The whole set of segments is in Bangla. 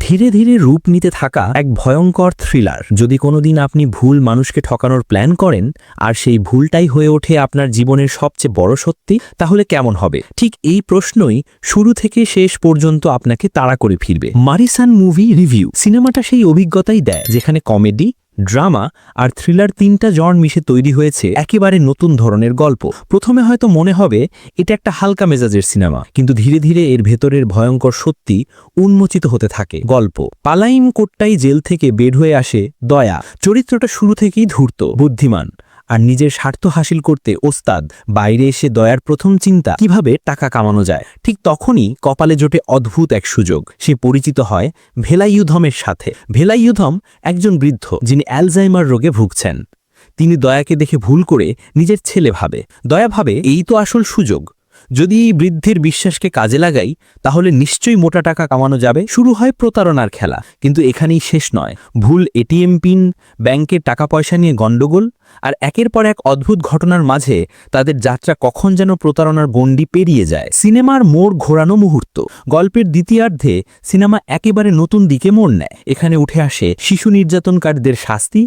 ধীরে ধীরে রূপ নিতে থাকা এক ভয়ঙ্কর থ্রিলার। যদি কোনোদিন আপনি ভুল মানুষকে ঠকানোর প্ল্যান করেন, আর সেই ভুলটাই হয়ে ওঠে আপনার জীবনের সবচেয়ে বড় সত্যি, তাহলে কেমন হবে? ঠিক এই প্রশ্নই শুরু থেকে শেষ পর্যন্ত আপনাকে তাড়া করে ফিরবে। Maareesan movie review. সিনেমাটা সেই অভিজ্ঞতাই দেয়, যেখানে কমেডি ড্রামা আর থ্রিলার তিনটা জন মিশে তৈরি হয়েছে একেবারে নতুন ধরনের গল্প। প্রথমে হয়তো মনে হবে, এটা একটা হালকা মেজাজের সিনেমা, কিন্তু ধীরে ধীরে এর ভেতরের ভয়ঙ্কর সত্যি উন্মোচিত হতে থাকে গল্প। পালাইম কোট্টাই জেল থেকে বের হয়ে আসে দয়া। চরিত্রটা শুরু থেকেই ধূর্ত, বুদ্ধিমান। আর নিজের স্বার্থ হাসিল করতে ওস্তাদ, বাইরে এসে দয়ার প্রথম চিন্তা, কীভাবে টাকা কামানো যায়? ঠিক তখনই কপালে জোটে অদ্ভুত এক সুযোগ। সে পরিচিত হয় ভেলাইয়ুধমের সাথে। ভেলাইয়ুধম একজন বৃদ্ধ, যিনি অ্যালজাইমার রোগে ভুগছেন। তিনি দয়াকে দেখে ভুল করে নিজের ছেলে ভাবে। দয়া ভাবে, এই তো আসল সুযোগ। যদি এই বৃদ্ধের বিশ্বাসকে কাজে লাগাই, তাহলে নিশ্চয়ই মোটা টাকা কামানো যাবে। শুরু হয় প্রতারণার খেলা, কিন্তু এখানেই শেষ নয়। ভুল এটিএম পিন ব্যাংকের টাকা পয়সা নিয়ে গণ্ডগোল, আর একের পর এক অদ্ভুত ঘটনার মাঝে তাদের যাত্রা কখন যেন প্রতারণার গণ্ডি পেরিয়ে যায়। সিনেমার মোড় ঘোরানো মুহূর্ত। গল্পের দ্বিতীয়ার্ধে সিনেমা একেবারে নতুন দিকে মোড় নেয়। এখানে উঠে আসে শিশু নির্যাতনকারীদের শাস্তি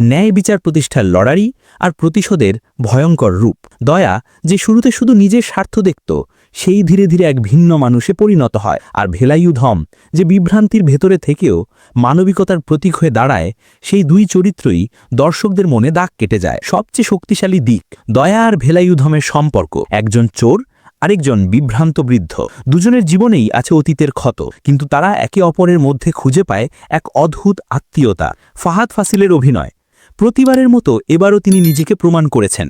ন্যায় বিচার প্রতিষ্ঠার লড়াই আর প্রতিশোধের ভয়ঙ্কর রূপ। দয়া যে শুরুতে শুধু নিজের স্বার্থ দেখত, সেই ধীরে ধীরে এক ভিন্ন মানুষে পরিণত হয়। আর ভেলাইয়ুধম যে বিভ্রান্তির ভেতরে থেকেও মানবিকতার প্রতীক হয়ে দাঁড়ায়, সেই দুই চরিত্রই দর্শকদের মনে দাগ কেটে যায়। সবচেয়ে শক্তিশালী দিক, দয়া আর ভেলাইয়ুধমের সম্পর্ক। একজন চোর, আরেকজন বিভ্রান্ত বৃদ্ধ। দুজনের জীবনেই আছে অতীতের ক্ষত, কিন্তু তারা একে অপরের মধ্যে খুঁজে পায় এক অদ্ভুত আত্মীয়তা। ফাহাদ ফাসিলের অভিনয় প্রতিবারের মতো এবারও তিনি নিজেকে প্রমাণ করেছেন।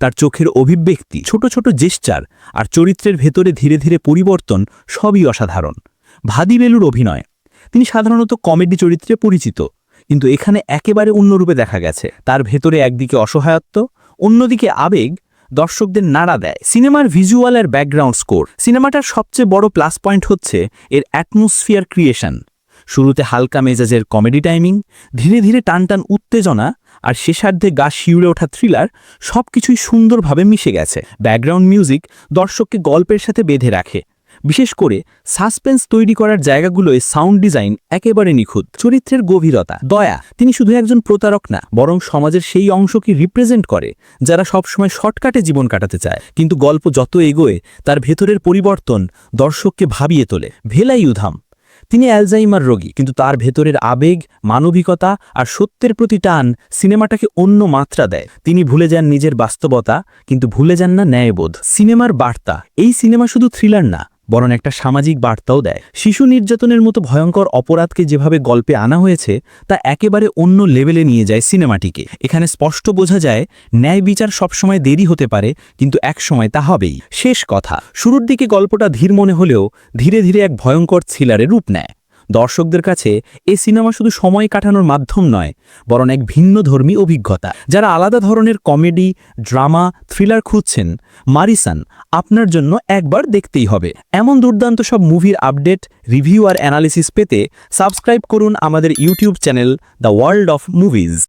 তার চোখের অভিব্যক্তি, ছোট ছোট জেস্চার আর চরিত্রের ভেতরে ধীরে ধীরে পরিবর্তন সবই অসাধারণ। ভাদিবেলুর অভিনয়। তিনি সাধারণত কমেডি চরিত্রে পরিচিত, কিন্তু এখানে একেবারে অন্যরূপে দেখা গেছে। তার ভেতরে একদিকে অসহায়ত্ব, অন্যদিকে আবেগ, দর্শকদের নাড়া দেয়। সিনেমার ভিজুয়াল আর ব্যাকগ্রাউন্ড স্কোর। সিনেমাটার সবচেয়ে বড় প্লাস পয়েন্ট হচ্ছে এর অ্যাটমসফিয়ার ক্রিয়েশন। শুরুতে হালকা মেজাজের কমেডি টাইমিং, ধীরে ধীরে টানটান উত্তেজনা আর শেষার্ধে গা শিউড়ে ওঠা থ্রিলার সবকিছুই সুন্দরভাবে মিশে গেছে। ব্যাকগ্রাউন্ড মিউজিক দর্শককে গল্পের সাথে বেঁধে রাখে। বিশেষ করে সাসপেন্স তৈরি করার জায়গাগুলোয় সাউন্ড ডিজাইন একেবারে নিখুঁত। চরিত্রের গভীরতা, দয়া, তিনি শুধু একজন প্রতারক না, বরং সমাজের সেই অংশকে রিপ্রেজেন্ট করে, যারা সবসময় শর্টকাটে জীবন কাটাতে চায়। কিন্তু গল্প যত এগোয়, তার ভেতরের পরিবর্তন দর্শককে ভাবিয়ে তোলে। ভেলাই উধাম তিনি অ্যালজাইমার রোগী, কিন্তু তার ভেতরের আবেগ, মানবিকতা আর সত্যের প্রতি টান সিনেমাটাকে অন্য মাত্রা দেয়। তিনি ভুলে যান নিজের বাস্তবতা, কিন্তু ভুলে যান না ন্যায়বোধ। সিনেমার বার্তা, এই সিনেমা শুধু থ্রিলার না বরং একটা সামাজিক বার্তাও দেয়। শিশু নির্যাতনের মতো ভয়ঙ্কর অপরাধকে যেভাবে গল্পে আনা হয়েছে, তা একেবারে অন্য লেভেলে নিয়ে যায় সিনেমাটিকে। এখানে স্পষ্ট বোঝা যায়, ন্যায় বিচার সবসময় দেরি হতে পারে, কিন্তু একসময় তা হবেই। শেষ কথা। শুরুর দিকে গল্পটা ধীর মনে হলেও ধীরে ধীরে এক ভয়ঙ্কর থ্রিলারে রূপ নেয়। দর্শকদের কাছে এ সিনেমা শুধু সময় কাটানোর মাধ্যম নয়, বরং এক ভিন্ন ধর্মী অভিজ্ঞতা। যারা আলাদা ধরনের কমেডি, ড্রামা, থ্রিলার খুঁজছেন, মারিসান, আপনার জন্য একবার দেখতেই হবে। এমন দুর্দান্ত সব মুভির আপডেট, রিভিউ আর অ্যানালিসিস পেতে সাবস্ক্রাইব করুন আমাদের YouTube channel The World of Movies.